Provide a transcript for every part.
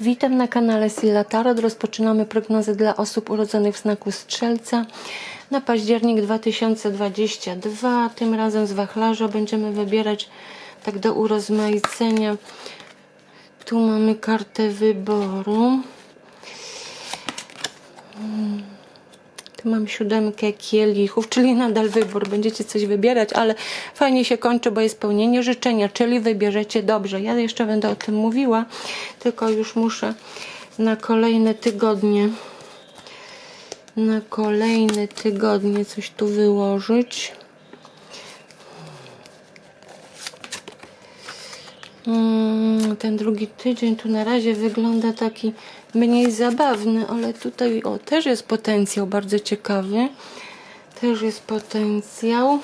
Witam na kanale Silla Tarot. Rozpoczynamy prognozę dla osób urodzonych w znaku Strzelca na październik 2022. Tym razem z wachlarza będziemy wybierać tak do urozmaicenia. Tu mamy kartę wyboru. Tu mam siódemkę kielichów, czyli nadal wybór. Będziecie coś wybierać, ale fajnie się kończy, bo jest pełnienie życzenia, czyli wybierzecie dobrze. Ja jeszcze będę o tym mówiła, tylko już muszę na kolejne tygodnie na kolejne tygodnie coś tu wyłożyć. Mm, Ten drugi tydzień tu na razie wygląda taki mniej zabawny, ale tutaj o, też jest potencjał bardzo ciekawy. Też jest potencjał.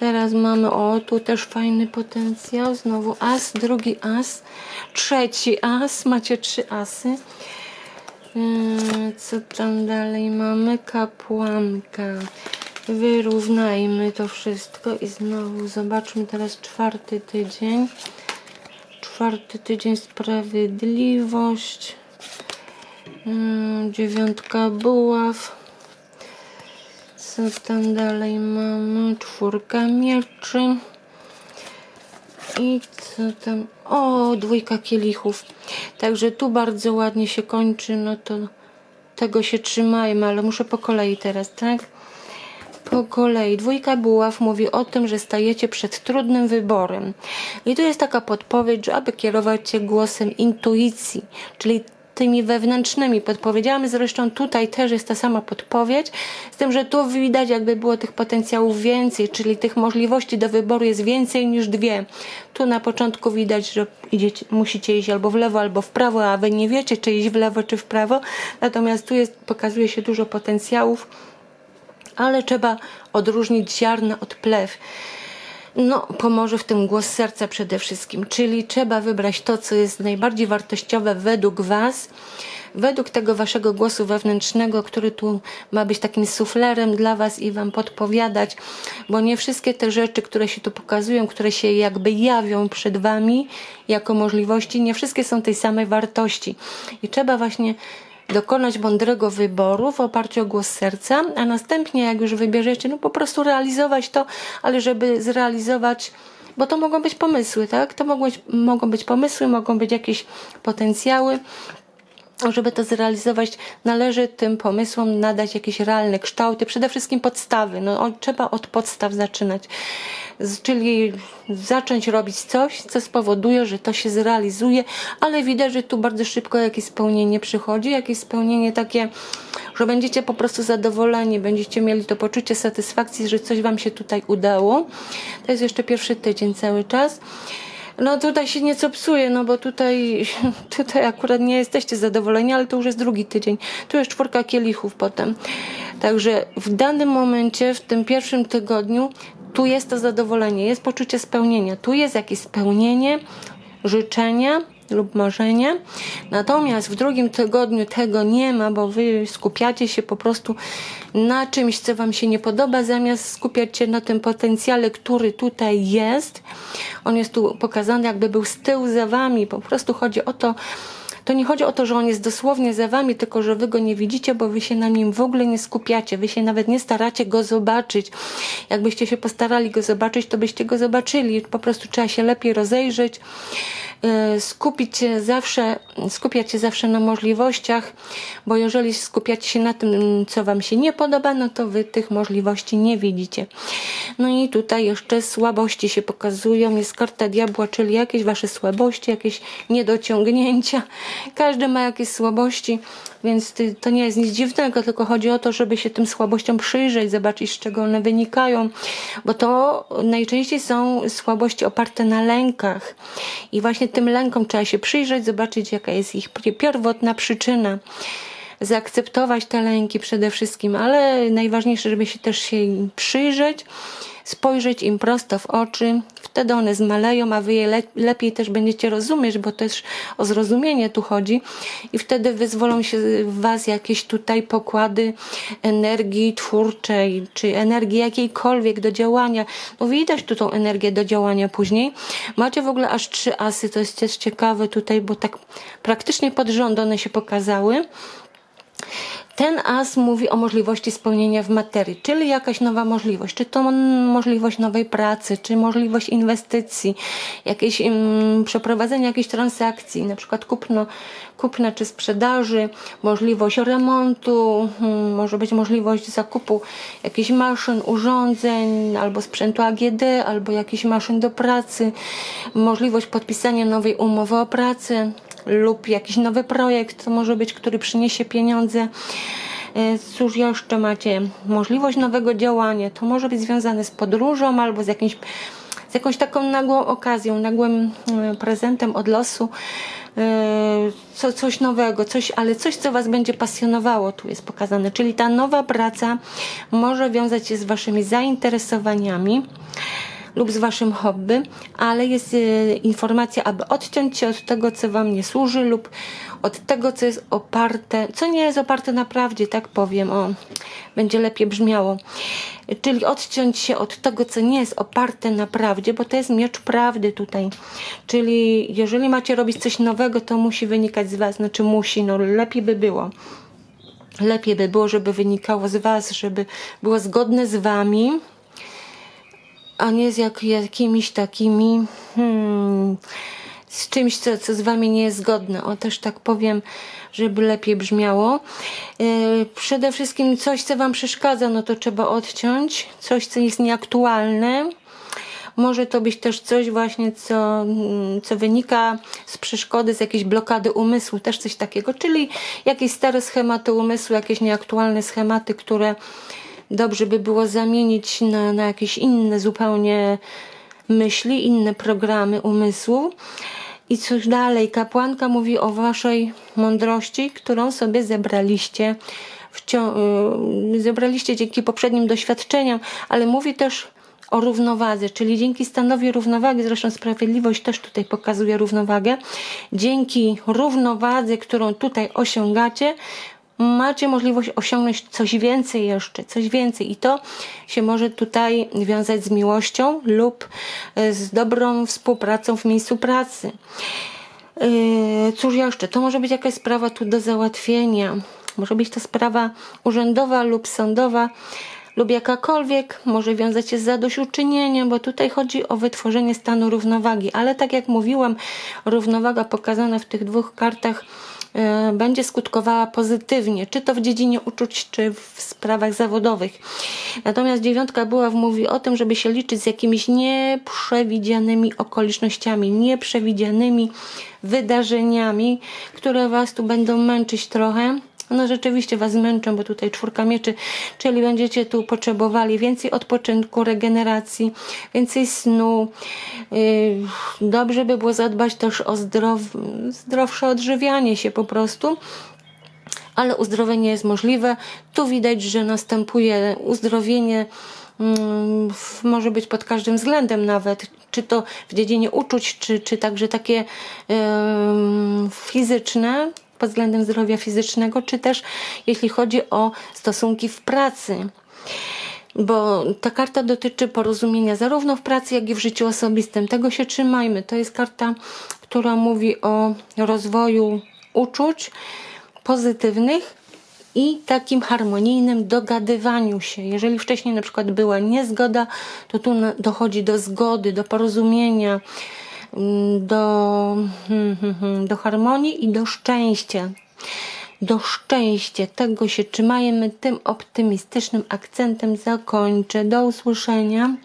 Teraz mamy, o tu też fajny potencjał. Znowu as, drugi as, trzeci as. Macie trzy asy. Yy, Co tam dalej mamy? Kapłanka. Wyrównajmy to wszystko i znowu zobaczmy teraz czwarty tydzień. Czwarty tydzień sprawiedliwość. Yy, Dziewiątka buław. Co tam dalej mamy? Czwórka mieczy. I co tam? O, dwójka kielichów. Także tu bardzo ładnie się kończy, no to tego się trzymajmy, ale muszę po kolei teraz, tak? Po kolei. Dwójka buław mówi o tym, że stajecie przed trudnym wyborem. I tu jest taka podpowiedź, że aby kierować się głosem intuicji, czyli tymi wewnętrznymi podpowiedziami. Zresztą tutaj też jest ta sama podpowiedź, z tym, że tu widać jakby było tych potencjałów więcej, czyli tych możliwości do wyboru jest więcej niż dwie. Tu na początku widać, że idziecie, musicie iść albo w lewo, albo w prawo, a wy nie wiecie, czy iść w lewo, czy w prawo. Natomiast tu jest, pokazuje się dużo potencjałów, ale trzeba odróżnić ziarna od plew. No, pomoże w tym głos serca przede wszystkim, czyli trzeba wybrać to, co jest najbardziej wartościowe według Was, według tego Waszego głosu wewnętrznego, który tu ma być takim suflerem dla Was i Wam podpowiadać, bo nie wszystkie te rzeczy, które się tu pokazują, które się jakby jawią przed Wami jako możliwości, nie wszystkie są tej samej wartości. I trzeba właśnie dokonać mądrego wyboru w oparciu o głos serca, a następnie jak już wybierzecie, no po prostu realizować to, ale żeby zrealizować, bo to mogą być pomysły, tak? To mogą być, mogą być pomysły, mogą być jakieś potencjały, żeby to zrealizować, należy tym pomysłom nadać jakieś realne kształty, przede wszystkim podstawy. No, trzeba od podstaw zaczynać. Czyli zacząć robić coś, co spowoduje, że to się zrealizuje, ale widać, że tu bardzo szybko jakieś spełnienie przychodzi, jakieś spełnienie takie, że będziecie po prostu zadowoleni, będziecie mieli to poczucie satysfakcji, że coś Wam się tutaj udało. To jest jeszcze pierwszy tydzień cały czas. No tutaj się nieco psuje, no bo tutaj, tutaj akurat nie jesteście zadowoleni, ale to już jest drugi tydzień. Tu jest czwórka kielichów potem. Także w danym momencie, w tym pierwszym tygodniu, tu jest to zadowolenie, jest poczucie spełnienia. Tu jest jakieś spełnienie, życzenia lub marzenia. Natomiast w drugim tygodniu tego nie ma, bo wy skupiacie się po prostu na czymś, co wam się nie podoba, zamiast skupiać się na tym potencjale, który tutaj jest. On jest tu pokazany, jakby był z tyłu za wami. Po prostu chodzi o to, to nie chodzi o to, że on jest dosłownie za wami, tylko że wy go nie widzicie, bo wy się na nim w ogóle nie skupiacie. Wy się nawet nie staracie go zobaczyć. Jakbyście się postarali go zobaczyć, to byście go zobaczyli. Po prostu trzeba się lepiej rozejrzeć, yy, skupić się zawsze, skupiać się zawsze na możliwościach, bo jeżeli skupiacie się na tym, co wam się nie podoba, no to wy tych możliwości nie widzicie. No i tutaj jeszcze słabości się pokazują. Jest karta diabła, czyli jakieś wasze słabości, jakieś niedociągnięcia. Każdy ma jakieś słabości, więc to nie jest nic dziwnego, tylko chodzi o to, żeby się tym słabościom przyjrzeć, zobaczyć z czego one wynikają, bo to najczęściej są słabości oparte na lękach. I właśnie tym lękom trzeba się przyjrzeć, zobaczyć jaka jest ich pi- pierwotna przyczyna zaakceptować te lęki przede wszystkim, ale najważniejsze, żeby się też się im przyjrzeć, spojrzeć im prosto w oczy. Wtedy one zmaleją, a wy je le lepiej też będziecie rozumieć, bo też o zrozumienie tu chodzi. I wtedy wyzwolą się w was jakieś tutaj pokłady energii twórczej, czy energii jakiejkolwiek do działania. No widać tu tą energię do działania później. Macie w ogóle aż trzy asy, to jest też ciekawe tutaj, bo tak praktycznie pod rząd one się pokazały. Ten as mówi o możliwości spełnienia w materii, czyli jakaś nowa możliwość, czy to możliwość nowej pracy, czy możliwość inwestycji, jakieś mm, przeprowadzenia jakiejś transakcji, na przykład kupno, kupna czy sprzedaży, możliwość remontu, mm, może być możliwość zakupu jakichś maszyn, urządzeń, albo sprzętu AGD, albo jakichś maszyn do pracy, możliwość podpisania nowej umowy o pracę lub jakiś nowy projekt, to może być, który przyniesie pieniądze. E, Cóż jeszcze macie? Możliwość nowego działania. To może być związane z podróżą albo z jakimś z jakąś taką nagłą okazją, nagłym e, prezentem od losu. E, Co, coś nowego, coś, ale coś, co Was będzie pasjonowało, tu jest pokazane. Czyli ta nowa praca może wiązać się z Waszymi zainteresowaniami lub z waszym hobby, ale jest e, informacja, aby odciąć się od tego, co wam nie służy lub od tego, co jest oparte, co nie jest oparte na prawdzie, tak powiem, o, będzie lepiej brzmiało. Czyli odciąć się od tego, co nie jest oparte na prawdzie, bo to jest miecz prawdy tutaj. Czyli jeżeli macie robić coś nowego, to musi wynikać z was, znaczy musi, no lepiej by było lepiej by było, żeby wynikało z Was, żeby było zgodne z Wami, a nie z jak, jakimiś takimi hmm, z czymś, co, co z wami nie jest zgodne. O też tak powiem, żeby lepiej brzmiało. Yy, przede wszystkim coś, co wam przeszkadza, no to trzeba odciąć. Coś, co jest nieaktualne. Może to być też coś właśnie, co, mm, co wynika z przeszkody, z jakiejś blokady umysłu, też coś takiego, czyli jakieś stare schematy umysłu, jakieś nieaktualne schematy, które dobrze by było zamienić na, na jakieś inne zupełnie myśli, inne programy umysłu. I cóż dalej? Kapłanka mówi o waszej mądrości, którą sobie zebraliście. Y, zebraliście dzięki poprzednim doświadczeniom, ale mówi też o równowadze, czyli dzięki stanowi równowagi, zresztą sprawiedliwość też tutaj pokazuje równowagę, dzięki równowadze, którą tutaj osiągacie, macie możliwość osiągnąć coś więcej jeszcze, coś więcej i to się może tutaj wiązać z miłością lub e, z dobrą współpracą w miejscu pracy. Yy, Cóż jeszcze? To może być jakaś sprawa tu do załatwienia. Może być to sprawa urzędowa lub sądowa, lub jakakolwiek. Może wiązać się z zadośćuczynieniem, bo tutaj chodzi o wytworzenie stanu równowagi. Ale tak jak mówiłam, równowaga pokazana w tych dwóch kartach będzie skutkowała pozytywnie, czy to w dziedzinie uczuć, czy w sprawach zawodowych. Natomiast dziewiątka była mówi o tym, żeby się liczyć z jakimiś nieprzewidzianymi okolicznościami, nieprzewidzianymi wydarzeniami, które was tu będą męczyć trochę. No rzeczywiście was męczą, bo tutaj czwórka mieczy, czyli będziecie tu potrzebowali więcej odpoczynku, regeneracji, więcej snu. Yy, Dobrze by było zadbać też o zdrow, zdrowsze odżywianie się po prostu ale uzdrowienie jest możliwe. Tu widać, że następuje uzdrowienie, mm, może być pod każdym względem nawet, czy to w dziedzinie uczuć, czy, czy także takie em, fizyczne, pod względem zdrowia fizycznego, czy też jeśli chodzi o stosunki w pracy. Bo ta karta dotyczy porozumienia zarówno w pracy, jak i w życiu osobistym. Tego się trzymajmy. To jest karta, która mówi o rozwoju uczuć pozytywnych i takim harmonijnym dogadywaniu się. Jeżeli wcześniej na przykład była niezgoda, to tu dochodzi do zgody, do porozumienia, do, hmm, hmm, hmm, do harmonii i do szczęścia. Do szczęścia. Tego się trzymajmy. Tym optymistycznym akcentem zakończę. Do usłyszenia.